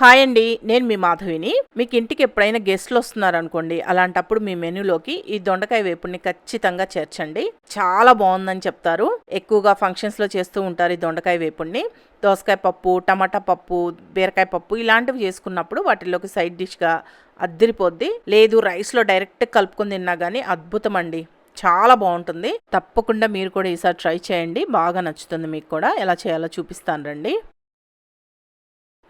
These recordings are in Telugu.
హాయ్ అండి నేను మీ మాధవిని. మీకు ఇంటికి ఎప్పుడైనా గెస్ట్లు వస్తున్నారనుకోండి అలాంటప్పుడు మీ మెనూలోకి ఈ దొండకాయ వేపుడిని ఖచ్చితంగా చేర్చండి. చాలా బాగుందని చెప్తారు. ఎక్కువగా ఫంక్షన్స్లో చేస్తూ ఉంటారు ఈ దొండకాయ వేపుడిని. దోసకాయ పప్పు టమాటా పప్పు బీరకాయ పప్పు ఇలాంటివి చేసుకున్నప్పుడు వాటిలోకి సైడ్ డిష్గా అద్దరిపోద్ది. లేదు రైస్లో డైరెక్ట్ కలుపుకొని తిన్నా కానీ అద్భుతం అండి చాలా బాగుంటుంది. తప్పకుండా మీరు కూడా ఈసారి ట్రై చేయండి. బాగా నచ్చుతుంది మీకు కూడా. ఎలా చేయాలో చూపిస్తాను రండి.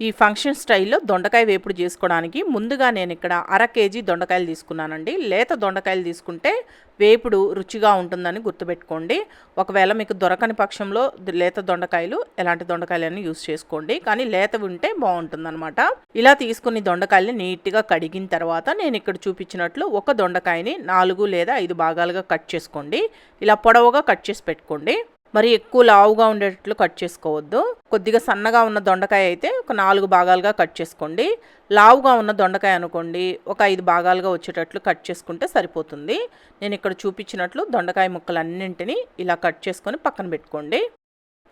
ఈ ఫంక్షన్ స్టైల్లో దొండకాయ వేపుడు చేసుకోవడానికి ముందుగా నేను ఇక్కడ అర కేజీ దొండకాయలు తీసుకున్నానండి. లేత దొండకాయలు తీసుకుంటే వేపుడు రుచిగా ఉంటుందని గుర్తుపెట్టుకోండి. ఒకవేళ మీకు దొరకని పక్షంలో లేత దొండకాయలు ఎలాంటి దొండకాయలని యూస్ చేసుకోండి. కానీ లేతవి ఉంటే బాగుంటుందన్నమాట. ఇలా తీసుకుని దొండకాయల్ని నీట్గా కడిగిన తర్వాత నేను ఇక్కడ చూపించినట్లు ఒక దొండకాయని నాలుగు లేదా ఐదు భాగాలుగా కట్ చేసుకోండి. ఇలా పొడవుగా కట్ చేసి పెట్టుకోండి. మరి ఎక్కువ లావుగా ఉండేటట్లు కట్ చేసుకోవద్దు. కొద్దిగా సన్నగా ఉన్న దొండకాయ అయితే ఒక నాలుగు భాగాలుగా కట్ చేసుకోండి. లావుగా ఉన్న దొండకాయ అనుకోండి ఒక ఐదు భాగాలుగా వచ్చేటట్లు కట్ చేసుకుంటే సరిపోతుంది. నేను ఇక్కడ చూపించినట్లు దొండకాయ ముక్కలన్నింటినీ ఇలా కట్ చేసుకొని పక్కన పెట్టుకోండి.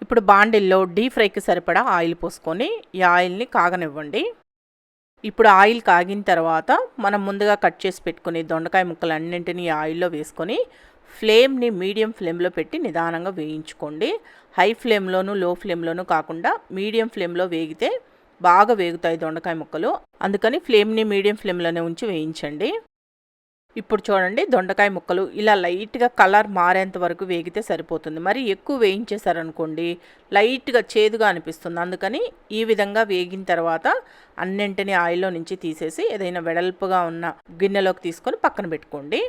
ఇప్పుడు బాండిల్లో డీప్ ఫ్రైకి సరిపడా ఆయిల్ పోసుకొని ఈ ఆయిల్ని కాగనివ్వండి. ఇప్పుడు ఆయిల్ కాగిన తర్వాత మనం ముందుగా కట్ చేసి పెట్టుకుని దొండకాయ ముక్కలన్నింటినీ ఆయిల్లో వేసుకొని ఫ్లేమ్ని మీడియం ఫ్లేమ్లో పెట్టి నిదానంగా వేయించుకోండి. హై ఫ్లేమ్లోనూ లో ఫ్లేమ్లోనూ కాకుండా మీడియం ఫ్లేమ్లో వేగితే బాగా వేగుతాయి దొండకాయ ముక్కలు. అందుకని ఫ్లేమ్ని మీడియం ఫ్లేమ్లోనే ఉంచి వేయించండి. ఇప్పుడు చూడండి దొండకాయ ముక్కలు ఇలా లైట్గా కలర్ మారేంత వరకు వేగితే సరిపోతుంది. మరి ఎక్కువ వేయించేశారనుకోండి లైట్గా చేదుగా అనిపిస్తుంది. అందుకని ఈ విధంగా వేగిన తర్వాత అన్నింటినీ ఆయిల్లో నుంచి తీసేసి ఏదైనా వెడల్పుగా ఉన్న గిన్నెలోకి తీసుకొని పక్కన పెట్టుకోండి.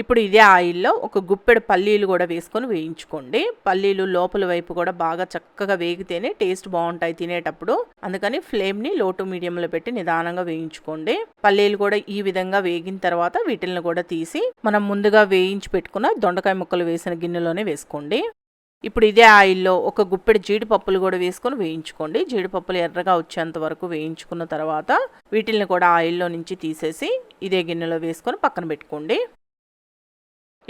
ఇప్పుడు ఇదే ఆయిల్లో ఒక గుప్పెడు పల్లీలు కూడా వేసుకొని వేయించుకోండి. పల్లీలు లోపల వైపు కూడా బాగా చక్కగా వేగితేనే టేస్ట్ బాగుంటాయి తినేటప్పుడు. అందుకని ఫ్లేమ్ని లో టు మీడియంలో పెట్టి నిదానంగా వేయించుకోండి. పల్లీలు కూడా ఈ విధంగా వేగిన తర్వాత వీటిల్ని కూడా తీసి మనం ముందుగా వేయించి పెట్టుకున్న దొండకాయ ముక్కలు వేసిన గిన్నెలోనే వేసుకోండి. ఇప్పుడు ఇదే ఆయిల్లో ఒక గుప్పెడు జీడిపప్పులు కూడా వేసుకొని వేయించుకోండి. జీడిపప్పులు ఎర్రగా వచ్చేంత వరకు వేయించుకున్న తర్వాత వీటిని కూడా ఆయిల్లో నుంచి తీసేసి ఇదే గిన్నెలో వేసుకొని పక్కన పెట్టుకోండి.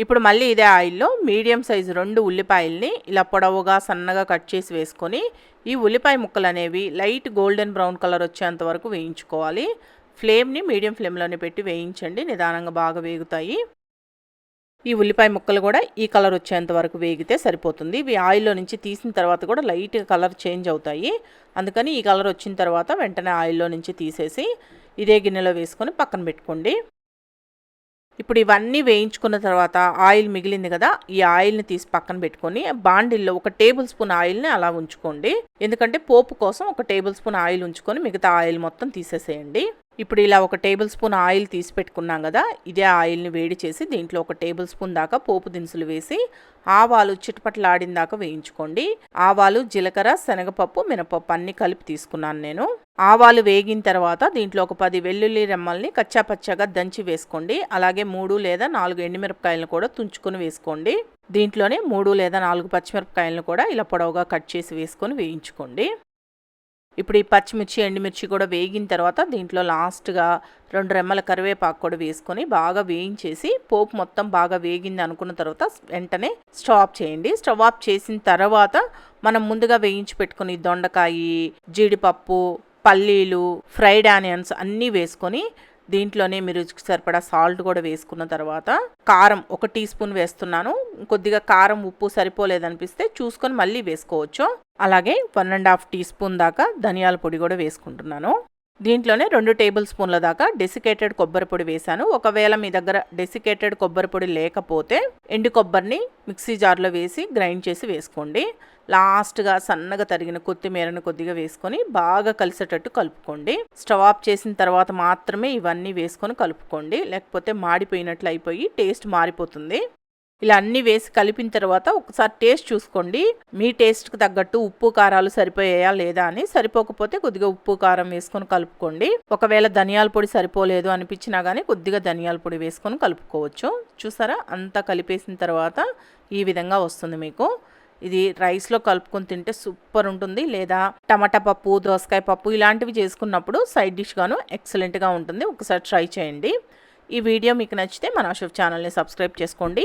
ఇప్పుడు మళ్ళీ ఇదే ఆయిల్లో మీడియం సైజు రెండు ఉల్లిపాయల్ని ఇలా పొడవుగా సన్నగా కట్ చేసి వేసుకొని ఈ ఉల్లిపాయ ముక్కలు అనేవి లైట్ గోల్డెన్ బ్రౌన్ కలర్ వచ్చేంత వరకు వేయించుకోవాలి. ఫ్లేమ్ని మీడియం ఫ్లేమ్లోనే పెట్టి వేయించండి నిదానంగా బాగా వేగుతాయి. ఈ ఉల్లిపాయ ముక్కలు కూడా ఈ కలర్ వచ్చేంత వరకు వేగితే సరిపోతుంది. ఇవి ఆయిల్లో నుంచి తీసిన తర్వాత కూడా లైట్ కలర్ చేంజ్ అవుతాయి. అందుకని ఈ కలర్ వచ్చిన తర్వాత వెంటనే ఆయిల్లో నుంచి తీసేసి ఇదే గిన్నెలో వేసుకొని పక్కన పెట్టుకోండి. ఇప్పుడు ఇవన్నీ వేయించుకున్న తర్వాత ఆయిల్ మిగిలింది కదా ఈ ఆయిల్ని తీసి పక్కన పెట్టుకొని బాండిల్లో ఒక టేబుల్ స్పూన్ ఆయిల్ని అలా ఉంచుకోండి. ఎందుకంటే పోపు కోసం ఒక టేబుల్ స్పూన్ ఆయిల్ ఉంచుకొని మిగతా ఆయిల్ మొత్తం తీసేసేయండి. ఇప్పుడు ఇలా ఒక టేబుల్ స్పూన్ ఆయిల్ తీసి పెట్టుకున్నాం కదా ఇదే ఆయిల్ని వేడి చేసి దీంట్లో ఒక టేబుల్ స్పూన్ దాకా పోపు దినుసులు వేసి ఆవాలు చిటపట్లాడిన దాకా వేయించుకోండి. ఆవాలు జీలకర్ర శనగపప్పు మినపప్పు అన్ని కలిపి తీసుకున్నాను నేను. ఆవాలు వేగిన తర్వాత దీంట్లో ఒక పది వెల్లుల్లి రెమ్మల్ని కచ్చాపచ్చాగా దంచి వేసుకోండి. అలాగే మూడు లేదా నాలుగు ఎండుమిరపకాయలను కూడా తుంచుకొని వేసుకోండి. దీంట్లోనే మూడు లేదా నాలుగు పచ్చిమిరపకాయలను కూడా ఇలా పొడవుగా కట్ చేసి వేసుకొని వేయించుకోండి. ఇప్పుడు ఈ పచ్చిమిర్చి ఎండుమిర్చి కూడా వేగిన తర్వాత దీంట్లో లాస్ట్గా రెండు రెమ్మల కరివేపాకు కూడా వేసుకొని బాగా వేయించేసి పోపు మొత్తం బాగా వేగింది అనుకున్న తర్వాత వెంటనే స్టవ్ ఆఫ్ చేయండి. స్టవ్ ఆఫ్ చేసిన తర్వాత మనం ముందుగా వేయించి పెట్టుకుని దొండకాయ జీడిపప్పు పల్లీలు ఫ్రైడ్ ఆనియన్స్ అన్నీ వేసుకొని దీంట్లోనే మీరు సరిపడా సాల్ట్ కూడా వేసుకున్న తర్వాత కారం ఒక టీ స్పూన్ వేస్తున్నాను. కొద్దిగా కారం ఉప్పు సరిపోలేదనిపిస్తే చూసుకొని మళ్ళీ వేసుకోవచ్చు. అలాగే one and half teaspoon దాకా ధనియాల పొడి కూడా వేసుకుంటున్నాను. దీంట్లోనే రెండు టేబుల్ స్పూన్ల దాకా డెసికేటెడ్ కొబ్బరి పొడి వేశాను. ఒకవేళ మీ దగ్గర డెసికేటెడ్ కొబ్బరి పొడి లేకపోతే ఎండు కొబ్బరిని మిక్సీ జార్లో వేసి గ్రైండ్ చేసి వేసుకోండి. లాస్ట్గా సన్నగా తరిగిన కొత్తిమీరను కొద్దిగా వేసుకొని బాగా కలిసేటట్టు కలుపుకోండి. స్టవ్ ఆఫ్ చేసిన తర్వాత మాత్రమే ఇవన్నీ వేసుకొని కలుపుకోండి. లేకపోతే మాడిపోయినట్లు అయిపోయి టేస్ట్ మారిపోతుంది. ఇలా అన్నీ వేసి కలిపిన తర్వాత ఒకసారి టేస్ట్ చూసుకోండి. మీ టేస్ట్కి తగ్గట్టు ఉప్పు కారాలు సరిపోయాయా లేదా అని సరిపోకపోతే కొద్దిగా ఉప్పు కారం వేసుకొని కలుపుకోండి. ఒకవేళ ధనియాల పొడి సరిపోలేదు అనిపించినా కానీ కొద్దిగా ధనియాల పొడి వేసుకొని కలుపుకోవచ్చు. చూసారా? అంతా కలిపేసిన తర్వాత ఈ విధంగా వస్తుంది మీకు. ఇది రైస్లో కలుపుకొని తింటే సూపర్ ఉంటుంది. లేదా టమాటా పప్పు దోసకాయ పప్పు ఇలాంటివి చేసుకున్నప్పుడు సైడ్ డిష్గాను ఎక్సలెంట్గా ఉంటుంది. ఒకసారి ట్రై చేయండి. ఈ వీడియో మీకు నచ్చితే మన అశోక్ ఛానల్ని సబ్స్క్రైబ్ చేసుకోండి.